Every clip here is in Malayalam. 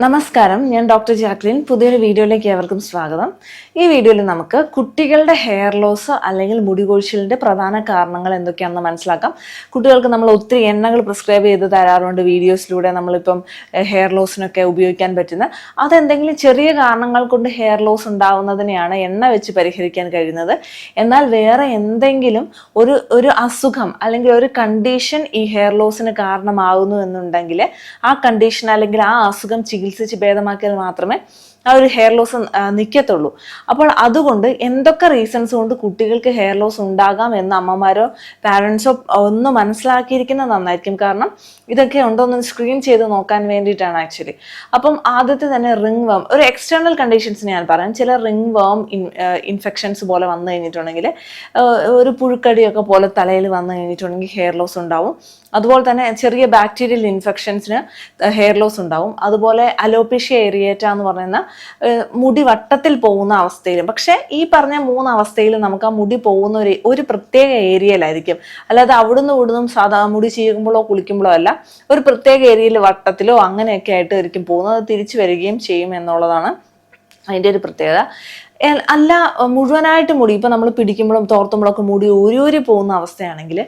നമസ്കാരം. ഞാൻ ഡോക്ടർ ജാക്ലിൻ. പുതിയൊരു വീഡിയോയിലേക്ക് ഏവർക്കും സ്വാഗതം. ഈ വീഡിയോയിൽ നമുക്ക് കുട്ടികളുടെ ഹെയർ ലോസ് അല്ലെങ്കിൽ മുടി കൊഴിച്ചിലിന്റെ പ്രധാന കാരണങ്ങൾ എന്തൊക്കെയാണെന്ന് മനസ്സിലാക്കാം. കുട്ടികൾക്ക് നമ്മൾ ഒത്തിരി എണ്ണകൾ പ്രിസ്ക്രൈബ് ചെയ്ത് തരാറുണ്ട് വീഡിയോസിലൂടെ നമ്മളിപ്പം ഹെയർ ലോസിനൊക്കെ ഉപയോഗിക്കാൻ പറ്റുന്ന. അതെന്തെങ്കിലും ചെറിയ കാരണങ്ങൾ കൊണ്ട് ഹെയർ ലോസ് ഉണ്ടാവുന്നതിനെയാണ് എണ്ണ വെച്ച് പരിഹരിക്കാൻ കഴിയുന്നത്. എന്നാൽ വേറെ എന്തെങ്കിലും ഒരു ഒരു അസുഖം അല്ലെങ്കിൽ ഒരു കണ്ടീഷൻ ഈ ഹെയർ ലോസിന് കാരണമാകുന്നു എന്നുണ്ടെങ്കിൽ ആ കണ്ടീഷൻ അല്ലെങ്കിൽ ആ അസുഖം ചികിത്സിച്ച് ഭേദമാക്കിയാൽ മാത്രമേ ആ ഒരു ഹെയർ ലോസ് നിൽക്കത്തുള്ളൂ അപ്പോൾ അതുകൊണ്ട് എന്തൊക്കെ റീസൺസ് കൊണ്ട് കുട്ടികൾക്ക് ഹെയർ ലോസ് ഉണ്ടാകാം എന്ന് അമ്മമാരോ പാരൻസോ ഒന്ന് മനസ്സിലാക്കിയിരിക്കുന്നത് നന്നായിരിക്കും. കാരണം ഇതൊക്കെ ഉണ്ടോ എന്ന് സ്ക്രീൻ ചെയ്ത് നോക്കാൻ വേണ്ടിയിട്ടാണ് ആക്ച്വലി അപ്പം ആദ്യത്തെ തന്നെ റിംഗ് വേം ഒരു എക്സ്റ്റേണൽ കണ്ടീഷൻസ് ഞാൻ പറയാം. ചില റിംഗ് വേം ഇൻഫെക്ഷൻസ് പോലെ വന്നു കഴിഞ്ഞിട്ടുണ്ടെങ്കിൽ ഒരു പുഴുക്കടിയൊക്കെ പോലെ തലയിൽ വന്നു കഴിഞ്ഞിട്ടുണ്ടെങ്കിൽ ഹെയർ ലോസ് ഉണ്ടാവും. അതുപോലെ തന്നെ ചെറിയ ബാക്ടീരിയൽ ഇൻഫെക്ഷൻസിന് ഹെയർ ലോസ് ഉണ്ടാവും. അതുപോലെ അലോപേഷ്യ ഏരിയേറ്റ എന്ന് പറയുന്ന മുടി വട്ടത്തിൽ പോകുന്ന അവസ്ഥയിലും. പക്ഷേ ഈ പറഞ്ഞ മൂന്ന് അവസ്ഥയിലും നമുക്ക് ആ മുടി പോകുന്ന ഒരു ഒരു പ്രത്യേക ഏരിയയിലായിരിക്കും. അല്ലാതെ അവിടുന്ന് ഇവിടുന്നും സാധാ മുടി ചീകുമ്പോഴോ കുളിക്കുമ്പോഴോ അല്ല ഒരു പ്രത്യേക ഏരിയയിൽ വട്ടത്തിലോ അങ്ങനെയൊക്കെ ആയിട്ട് ആയിരിക്കും പോകുന്നത്. തിരിച്ചു വരികയും ചെയ്യും എന്നുള്ളതാണ് അതിന്റെ ഒരു പ്രത്യേകത. അല്ല മുഴുവനായിട്ട് മുടി ഇപ്പം നമ്മൾ പിടിക്കുമ്പോഴും തോർത്തുമ്പോഴും ഒക്കെ മുടി ഊരി പോകുന്ന അവസ്ഥയാണെങ്കിൽ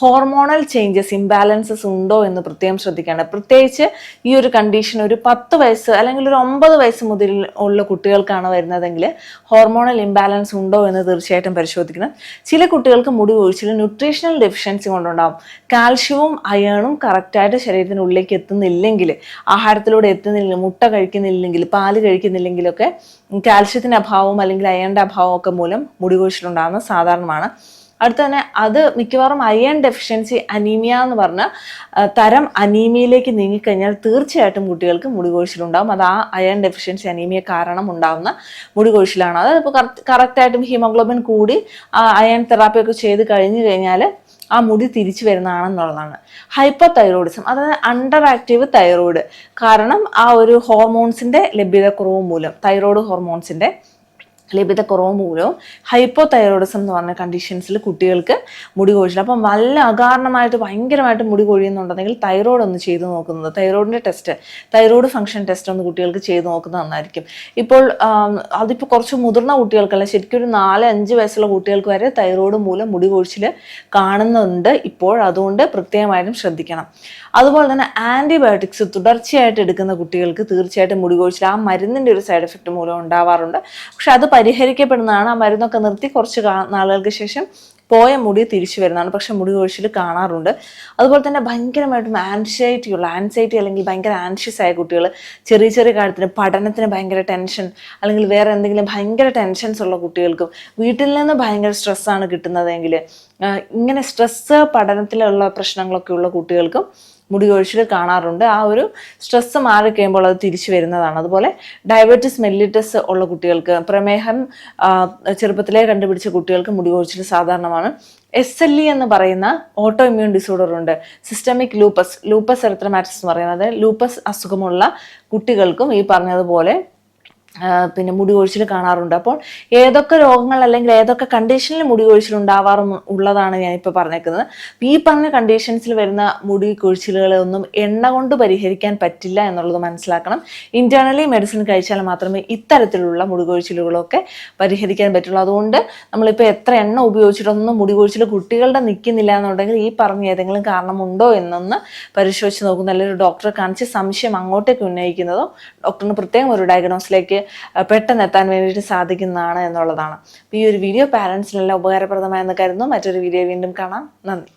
ഹോർമോണൽ ചേഞ്ചസ് ഇംബാലൻസസ് ഉണ്ടോ എന്ന് പ്രത്യേകം ശ്രദ്ധിക്കേണ്ടത് പ്രത്യേകിച്ച് ഈ ഒരു കണ്ടീഷൻ ഒരു പത്ത് വയസ്സ് അല്ലെങ്കിൽ ഒരു ഒമ്പത് വയസ്സ് മുതൽ ഉള്ള കുട്ടികൾക്കാണ് വരുന്നതെങ്കിൽ ഹോർമോണൽ ഇംബാലൻസ് ഉണ്ടോ എന്ന് തീർച്ചയായിട്ടും പരിശോധിക്കണം. ചില കുട്ടികൾക്ക് മുടി ഒഴിച്ചിൽ ന്യൂട്രീഷണൽ ഡെഫിഷ്യൻസി കൊണ്ടുണ്ടാകും കാൽഷ്യവും അയേണും കറക്റ്റായിട്ട് ശരീരത്തിനുള്ളിലേക്ക് എത്തുന്നില്ലെങ്കിൽ ആഹാരത്തിലൂടെ എത്തുന്നില്ലെങ്കിൽ മുട്ട കഴിക്കുന്നില്ലെങ്കിൽ പാൽ കഴിക്കുന്നില്ലെങ്കിലൊക്കെ കാൽഷ്യത്തിന്റെ അഭാവവും അല്ലെങ്കിൽ അയണിന്റെ അഭാവമൊക്കെ മൂലം മുടി കൊഴിച്ചിലുണ്ടാകുന്നത് സാധാരണമാണ്. അടുത്ത തന്നെ അത് മിക്കവാറും അയൺ ഡെഫിഷ്യൻസി അനീമിയ എന്ന് പറഞ്ഞ തരം അനീമിയയിലേക്ക് നീങ്ങിക്കഴിഞ്ഞാൽ തീർച്ചയായിട്ടും കുട്ടികൾക്ക് മുടി കൊഴിച്ചിലുണ്ടാകും. അത് ആ അയൺ ഡെഫിഷ്യൻസി അനീമിയ കാരണം ഉണ്ടാകുന്ന മുടി കൊഴിച്ചിലാണ്. അതായത് ഇപ്പോൾ കറക്റ്റായിട്ടും ഹീമോഗ്ലോബിൻ കൂടി അയൺ തെറാപ്പി ഒക്കെ ചെയ്ത് കഴിഞ്ഞു കഴിഞ്ഞാൽ ആ മുടി തിരിച്ചു വരുന്നതാണെന്നുള്ളതാണ്. ഹൈപ്പർ തൈറോയിഡിസം അതായത് അണ്ടർ ആക്റ്റീവ് തൈറോയിഡ് കാരണം ആ ഒരു ഹോർമോൺസിന്റെ ലഭ്യതക്കുറവ് മൂലം തൈറോയിഡ് ഹോർമോൺസിന്റെ ലഭ്യതക്കുറവ് മൂലവും ഹൈപ്പോ തൈറോയിഡിസം എന്ന് പറഞ്ഞ കണ്ടീഷൻസിൽ കുട്ടികൾക്ക് മുടി കൊഴിച്ചിൽ അപ്പം വല്ല അകാരണമായിട്ട് ഭയങ്കരമായിട്ട് മുടി കൊഴിയുന്നുണ്ടെങ്കിൽ തൈറോയ്ഡ് ഒന്ന് ചെയ്ത് നോക്കുന്നത് തൈറോയിഡിന്റെ ടെസ്റ്റ് തൈറോയ്ഡ് ഫംഗ്ഷൻ ടെസ്റ്റ് ഒന്ന് കുട്ടികൾക്ക് ചെയ്ത് നോക്കുന്നത് നന്നായിരിക്കും. ഇപ്പോൾ അതിപ്പോൾ കുറച്ച് മുതിർന്ന കുട്ടികൾക്കല്ല ശരിക്കും ഒരു നാല് അഞ്ച് വയസ്സുള്ള കുട്ടികൾക്ക് വരെ തൈറോയ്ഡ് മൂലം മുടി കൊഴിച്ചിൽ കാണുന്നുണ്ട് ഇപ്പോൾ. അതുകൊണ്ട് പ്രത്യേകമായിട്ടും ശ്രദ്ധിക്കണം. അതുപോലെ തന്നെ ആന്റിബയോട്ടിക്സ് തുടർച്ചയായിട്ട് എടുക്കുന്ന കുട്ടികൾക്ക് തീർച്ചയായിട്ടും മുടി കൊഴിച്ചിൽ ആ മരുന്നിന്റെ ഒരു സൈഡ് എഫക്റ്റ് മൂലം ഉണ്ടാവാറുണ്ട്. പക്ഷെ അത് പരിഹരിക്കപ്പെടുന്നതാണ് ആ മരുന്നൊക്കെ നിർത്തി കുറച്ച് നാളുകൾക്ക് ശേഷം പോയ മുടി തിരിച്ചു വരുന്നതാണ്. പക്ഷെ മുടി കൊഴിച്ചിൽ കാണാറുണ്ട്. അതുപോലെ തന്നെ ഭയങ്കരമായിട്ടും ആൻസൈറ്റി ഉള്ള ആൻസൈറ്റി അല്ലെങ്കിൽ ഭയങ്കര ആൻഷ്യസ് ആയ കുട്ടികൾ ചെറിയ ചെറിയ കാര്യത്തിന് പഠനത്തിന് ഭയങ്കര ടെൻഷൻ അല്ലെങ്കിൽ വേറെ എന്തെങ്കിലും ഭയങ്കര ടെൻഷൻസ് ഉള്ള കുട്ടികൾക്കും വീട്ടിൽ നിന്ന് ഭയങ്കര സ്ട്രെസ്സാണ് കിട്ടുന്നതെങ്കിൽ ഇങ്ങനെ സ്ട്രെസ്സ് പഠനത്തിലുള്ള പ്രശ്നങ്ങളൊക്കെ ഉള്ള കുട്ടികൾക്കും മുടി കൊഴിച്ചിൽ കാണാറുണ്ട്. ആ ഒരു സ്ട്രെസ്സ് മാറിക്കഴിയുമ്പോൾ അത് തിരിച്ചു വരുന്നതാണ്. അതുപോലെ ഡയബറ്റിസ് മെല്ലിറ്റസ് ഉള്ള കുട്ടികൾക്ക് പ്രമേഹം ചെറുപ്പത്തിലെ കണ്ടുപിടിച്ച കുട്ടികൾക്ക് മുടി കൊഴിച്ചിൽ സാധാരണമാണ്. എസ് എൽ ഇ എന്ന് പറയുന്ന ഓട്ടോ ഇമ്മ്യൂൺ ഡിസോർഡർ ഉണ്ട്. സിസ്റ്റമിക് ലൂപ്പസ് ലൂപ്പസ് എറിത്രമാറ്റിസ് എന്ന് പറയുന്നത്. ലൂപ്പസ് അസുഖമുള്ള കുട്ടികൾക്കും ഈ പറഞ്ഞതുപോലെ പിന്നെ മുടി കൊഴിച്ചിൽ കാണാറുണ്ട്. അപ്പോൾ ഏതൊക്കെ രോഗങ്ങൾ അല്ലെങ്കിൽ ഏതൊക്കെ കണ്ടീഷനിൽ മുടി കൊഴിച്ചിൽ ഉണ്ടാവാറും ഉള്ളതാണ് ഞാനിപ്പോൾ പറഞ്ഞേക്കുന്നത്. ഈ പറഞ്ഞ കണ്ടീഷൻസിൽ വരുന്ന മുടി കൊഴിച്ചിലുകളെ ഒന്നും എണ്ണ കൊണ്ട് പരിഹരിക്കാൻ പറ്റില്ല എന്നുള്ളത് മനസ്സിലാക്കണം. ഇന്റേണലി മെഡിസിൻ കഴിച്ചാൽ മാത്രമേ ഇത്തരത്തിലുള്ള മുടി കൊഴിച്ചിലുകളൊക്കെ പരിഹരിക്കാൻ പറ്റുള്ളൂ. അതുകൊണ്ട് നമ്മളിപ്പോൾ എത്ര എണ്ണ ഉപയോഗിച്ചിട്ടൊന്നും മുടി കൊഴിച്ചിൽ കുട്ടികളുടെ നിൽക്കുന്നില്ല എന്നുണ്ടെങ്കിൽ ഈ പറഞ്ഞ ഏതെങ്കിലും കാരണമുണ്ടോ എന്നൊന്ന് പരിശോധിച്ച് നോക്കുന്ന. അല്ലെങ്കിൽ ഒരു ഡോക്ടറെ കാണിച്ച് സംശയം അങ്ങോട്ടേക്ക് ഉന്നയിക്കുന്നതോ ഡോക്ടറിന് പ്രത്യേകം ഒരു ഡയഗ്നോസിലേക്ക് പെട്ടെന്ന് എത്താൻ വേണ്ടിയിട്ട് സാധിക്കുന്നതാണ് എന്നുള്ളതാണ്. അപ്പോൾ ഈ ഒരു വീഡിയോ പാരൻസിനെല്ലാം ഉപകാരപ്രദമായെന്ന് കരുതുന്നു. മറ്റൊരു വീഡിയോ വീണ്ടും കാണാം. നന്ദി.